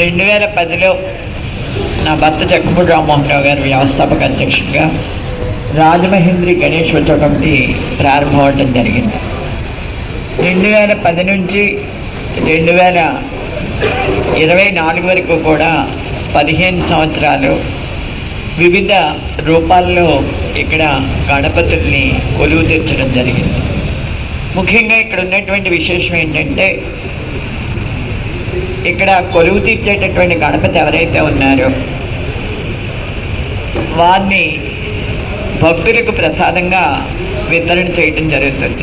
రెండు వేల పదిలో నా భర్త చక్కపూడి రామ్మోహన్ రావు గారు వ్యవస్థాపక అధ్యక్షుడిగా రాజమహేంద్రి గణేష్ ఉత్సవంటి కమిటీ ప్రారంభం అవటం జరిగింది. రెండు వేల పది నుంచి రెండు వేల ఇరవై నాలుగు వరకు కూడా పదిహేను సంవత్సరాలు వివిధ రూపాల్లో ఇక్కడ గణపతుల్ని కొలువు తీర్చడం జరిగింది. ముఖ్యంగా ఇక్కడ ఉన్నటువంటి విశేషం ఏంటంటే ఇక్కడ కొలువు తీర్చేటటువంటి గణపతి ఎవరైతే ఉన్నారో వారిని భక్తులకు ప్రసాదంగా వితరణ చేయడం జరుగుతుంది.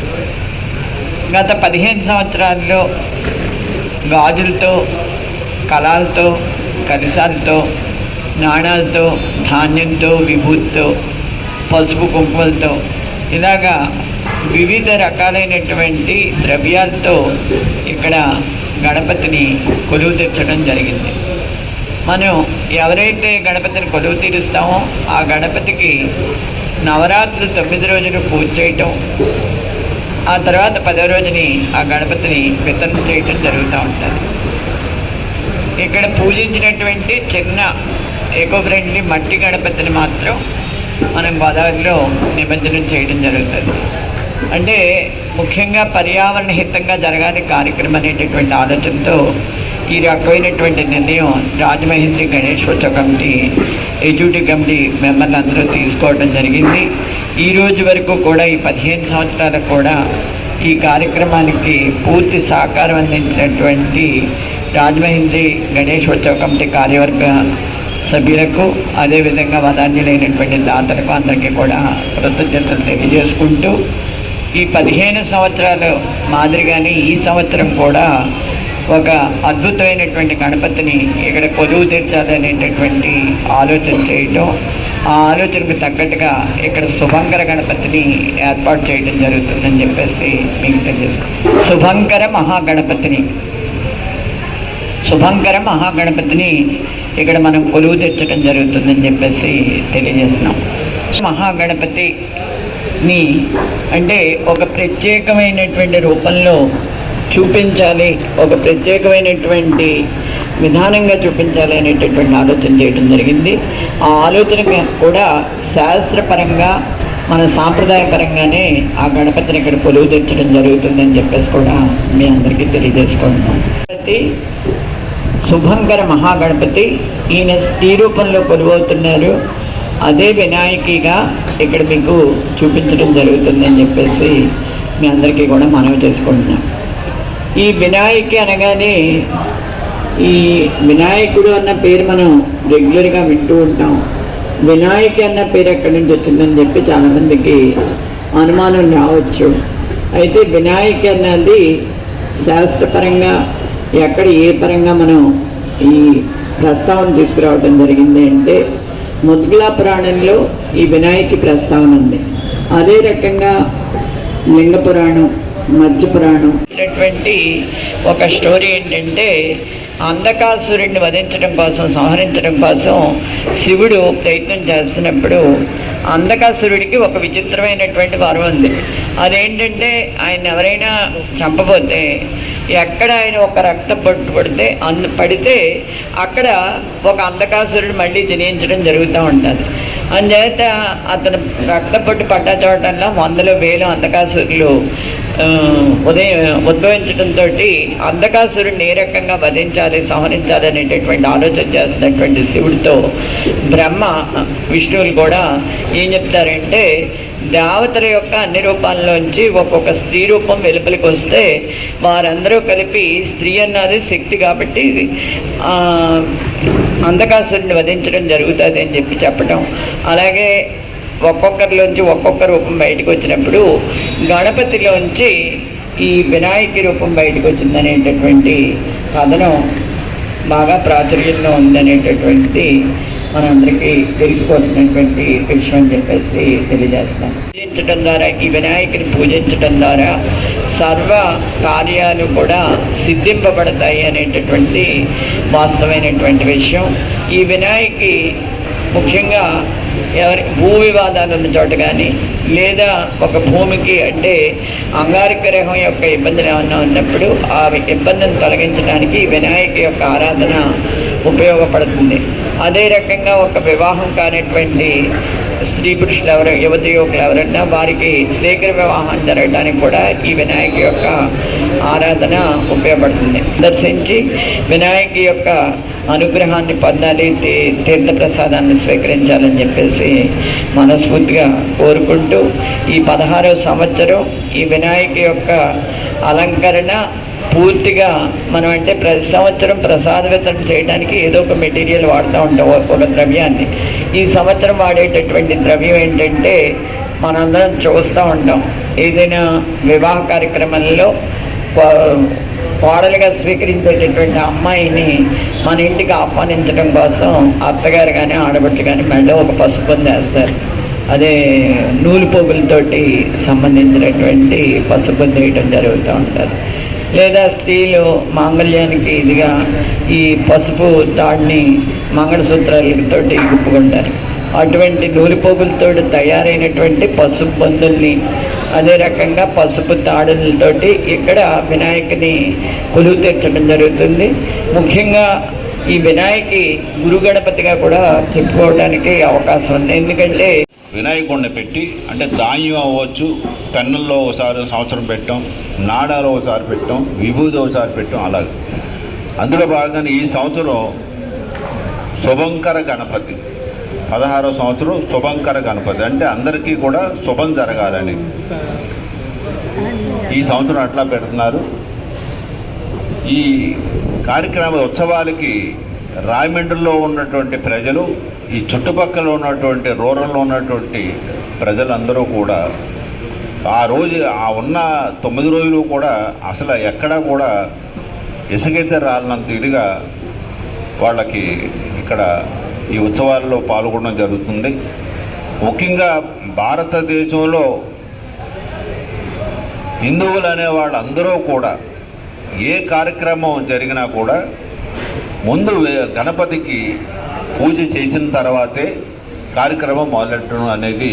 గత పదిహేను సంవత్సరాల్లో గాజులతో కళాలతో కలశాలతో నాణాలతో ధాన్యంతో విభూతితో పసుపు కుంకుమలతో ఇలాగా వివిధ రకాలైనటువంటి ద్రవ్యాలతో ఇక్కడ గణపతిని కొలువు తీర్చడం జరిగింది. మనం ఎవరైతే గణపతిని కొలువు తీరుస్తామో ఆ గణపతికి నవరాత్రులు తొమ్మిది రోజులు పూజ చేయటం ఆ తర్వాత పదో రోజుని ఆ గణపతిని వితరణ చేయటం జరుగుతూ ఉంటుంది. ఇక్కడ పూజించినటువంటి చిన్న ఎకో ఫ్రెండ్లీ మట్టి గణపతిని మాత్రం మనం గోదావరిలో నిమజ్జనం చేయడం జరుగుతుంది. అంటే ముఖ్యంగా పర్యావరణ హితంగా జరగాలి కార్యక్రమం అనేటటువంటి ఆలోచనతో ఈ రకమైనటువంటి నిర్ణయం రాజమహేంద్రి గణేష్ ఉత్సవ కమిటీ ఎగ్జిక్యూటివ్ కమిటీ మెంబర్లు అందరూ తీసుకోవడం జరిగింది. ఈ రోజు వరకు కూడా ఈ పదిహేను సంవత్సరాలకు కూడా ఈ కార్యక్రమానికి పూర్తి సహకారం అందించినటువంటి రాజమహేంద్రి గణేష్ ఉత్సవ కమిటీ కార్యవర్గ సభ్యులకు అదేవిధంగా వదాన్యులైనటువంటి దాతలకు అందరికీ కూడా కృతజ్ఞతలు తెలియజేసుకుంటూ ఈ పదిహేను సంవత్సరాలు మాదిరిగానే ఈ సంవత్సరం కూడా ఒక అద్భుతమైనటువంటి గణపతిని ఇక్కడ కొలువు తీర్చాలనేటటువంటి ఆలోచన చేయటం ఆ ఆలోచనకు తగ్గట్టుగా ఇక్కడ శుభంకర గణపతిని ఏర్పాటు చేయడం జరుగుతుందని చెప్పేసి మీకు తెలియజేస్తాను శుభంకర మహాగణపతిని శుభంకర మహాగణపతిని ఇక్కడ మనం కొలువు తెచ్చడం జరుగుతుందని చెప్పేసి తెలియజేస్తున్నాం. మహాగణపతి ని అంటే ఒక ప్రత్యేకమైనటువంటి రూపంలో చూపించాలి ఒక ప్రత్యేకమైనటువంటి విధానంగా చూపించాలి అనేటటువంటి ఆలోచన చేయడం జరిగింది. ఆ ఆలోచన కూడా శాస్త్రపరంగా మన సాంప్రదాయపరంగానే ఆ గణపతిని ఇక్కడ పొలువు తెచ్చడం జరుగుతుందని చెప్పేసి కూడా మీ అందరికీ తెలియజేసుకుంటున్నాం. గణపతి శుభంకర మహాగణపతి ఈయన స్త్రీ రూపంలో కొలువవుతున్నారు. అదే వినాయకిగా ఇక్కడ మీకు చూపించడం జరుగుతుందని చెప్పేసి మీ అందరికీ కూడా మనవి చేసుకుంటున్నాం. ఈ వినాయకి అనగానే ఈ వినాయకుడు అన్న పేరు మనం రెగ్యులర్గా వింటూ ఉంటాం. వినాయకి అన్న పేరు ఎక్కడి నుంచి వచ్చిందని చెప్పి చాలామందికి అనుమానం రావచ్చు. అయితే వినాయకి అన్నది శాస్త్రపరంగా ఎక్కడ ఏ పరంగా మనం ఈ ప్రస్తావన తీసుకురావడం జరిగింది అంటే ముద్గలా పురాణంలో ఈ వినాయకి ప్రస్తావన ఉంది. అదే రకంగా లింగ పురాణం మధ్య పురాణం ఒక స్టోరీ ఏంటంటే అంధకాసురుడిని వధించడం కోసం సంహరించడం కోసం శివుడు ప్రయత్నం చేస్తున్నప్పుడు అంధకాసురుడికి ఒక విచిత్రమైనటువంటి వరం ఉంది. అదేంటంటే ఆయన ఎవరైనా చంపబోతే ఎక్కడ ఆయన ఒక రక్త పట్టు పడితే అందు పడితే అక్కడ ఒక అంధకాసురుడు మళ్ళీ తినేయించడం జరుగుతూ ఉంటుంది. అందుచేత అతను రక్తపొట్టు పడ్డ చోటల్లో వందల వేలు అంధకాసురులు ఉదయం ఉద్భవించడంతో అంధకాసురుడిని ఏ రకంగా వధించాలి సంహరించాలి అనేటటువంటి ఆలోచన చేస్తున్నటువంటి శివుడితో బ్రహ్మ విష్ణువులు కూడా ఏం చెప్తారంటే దేవతల యొక్క అన్ని రూపాల్లోంచి ఒక్కొక్క స్త్రీ రూపం వెలుపలికి వస్తే వారందరూ కలిపి స్త్రీ అన్నది శక్తి కాబట్టి ఆ, వధించడం జరుగుతుంది అని చెప్పి చెప్పడం అలాగే ఒక్కొక్కరిలోంచి ఒక్కొక్క రూపం బయటకు వచ్చినప్పుడు గణపతిలోంచి ఈ వినాయకి రూపం బయటకు వచ్చిందనేటటువంటి కథనం బాగా ప్రాచుర్యంలో ఉందనేటటువంటి మనందరికీ తెలుసుకోవాల్సినటువంటి విషయం అని చెప్పేసి తెలియజేస్తాం పూజించడం ద్వారా ఈ వినాయకుని పూజించడం ద్వారా సర్వ కార్యాలు కూడా సిద్ధింపబడతాయి అనేటటువంటి వాస్తవమైనటువంటి విషయం. ఈ వినాయకి ముఖ్యంగా ఎవరి భూ వివాదాలు ఉన్న చోట కానీ లేదా ఒక భూమికి అంటే అంగారక గ్రహం యొక్క ఇబ్బందులు ఏమన్నా ఉన్నప్పుడు ఆ ఇబ్బందిని తొలగించడానికి వినాయక యొక్క ఆరాధన ఉపయోగపడుతుంది. అదే రకంగా ఒక వివాహం కానిటువంటి స్త్రీ పురుషులు ఎవరు యువతి యువకులు ఎవరైనా వారికి శీఘ్ర వివాహం జరగడానికి కూడా ఈ వినాయక యొక్క ఆరాధన ఉపయోగపడుతుంది. దర్శించి వినాయక యొక్క అనుగ్రహాన్ని పొందాలి తీర్థప్రసాదాన్ని స్వీకరించాలని చెప్పేసి మనస్ఫూర్తిగా కోరుకుంటూ ఈ పదహారవ సంవత్సరం ఈ వినాయక యొక్క అలంకరణ పూర్తిగా మనం అంటే ప్రతి సంవత్సరం ప్రసాద వితరణ చేయడానికి ఏదో ఒక మెటీరియల్ వాడుతూ ఉంటాం పూల ద్రవ్యాన్ని. ఈ సంవత్సరం వాడేటటువంటి ద్రవ్యం ఏంటంటే మనందరం చూస్తూ ఉంటాం. ఏదైనా వివాహ కార్యక్రమంలో కో- కోడలుగా స్వీకరించేటటువంటి అమ్మాయిని మన ఇంటికి ఆహ్వానించడం కోసం అత్తగారు కానీ ఆడబట్టు కానీ మెడలో ఒక పసుపు వేస్తారు. అదే నూలు పోగులతోటి సంబంధించినటువంటి పసుపు వేయడం జరుగుతూ ఉంటుంది. లేదా స్త్రీలు మాంగళ్యానికి ఇదిగా ఈ పసుపు తాడిని మంగళసూత్రాలతోటి గుప్పుకుంటారు. అటువంటి నూలిపోగులతో తయారైనటువంటి పసుపు పందుల్ని అదే రకంగా పసుపు తాడులతోటి ఇక్కడ వినాయకుని కొలువు తీర్చడం జరుగుతుంది. ముఖ్యంగా ఈ వినాయకి గురు గణపతిగా కూడా చెప్పుకోవడానికి అవకాశం ఉంది. ఎందుకంటే వినాయకుడిని పెట్టి అంటే ధాన్యం అవ్వచ్చు పెన్నుల్లో ఒకసారి సంవత్సరం పెట్టాం నాడాలో ఒకసారి పెట్టాం విభూది ఒకసారి పెట్టాం అలాగే. అందులో భాగంగా ఈ సంవత్సరం శుభంకర గణపతి. పదహారో సంవత్సరం శుభంకర గణపతి. అంటే అందరికీ కూడా శుభం జరగాలని. ఈ సంవత్సరం అట్లా పెడుతున్నారు. ఈ కార్యక్రమ ఉత్సవాలకి రాయమండ్రిలో ఉన్నటువంటి ప్రజలు ఈ చుట్టుపక్కల ఉన్నటువంటి రూరల్లో ఉన్నటువంటి ప్రజలందరూ కూడా ఆ రోజు ఆ ఉన్న తొమ్మిది రోజులు కూడా అసలు ఎక్కడా కూడా ఇసుకైతే రాలినంత ఇదిగా వాళ్ళకి ఇక్కడ ఈ ఉత్సవాల్లో పాల్గొనడం జరుగుతుంది. ముఖ్యంగా భారతదేశంలో హిందువులు అనే వాళ్ళందరూ కూడా ఏ కార్యక్రమం జరిగినా కూడా ముందు వే- గణపతికి పూజ చేసిన తర్వాతే కార్యక్రమం మొదలెట్టడం అనేది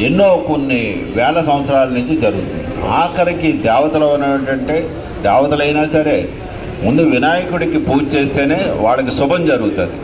ఎన్నో కొన్ని వేల సంవత్సరాల నుంచి జరుగుతుంది. ఆఖరికి దేవతలు అనేటంటే దేవతలైనా సరే ముందు వినాయకుడికి పూజ చేస్తేనే వాళ్ళకి శుభం జరుగుతుంది.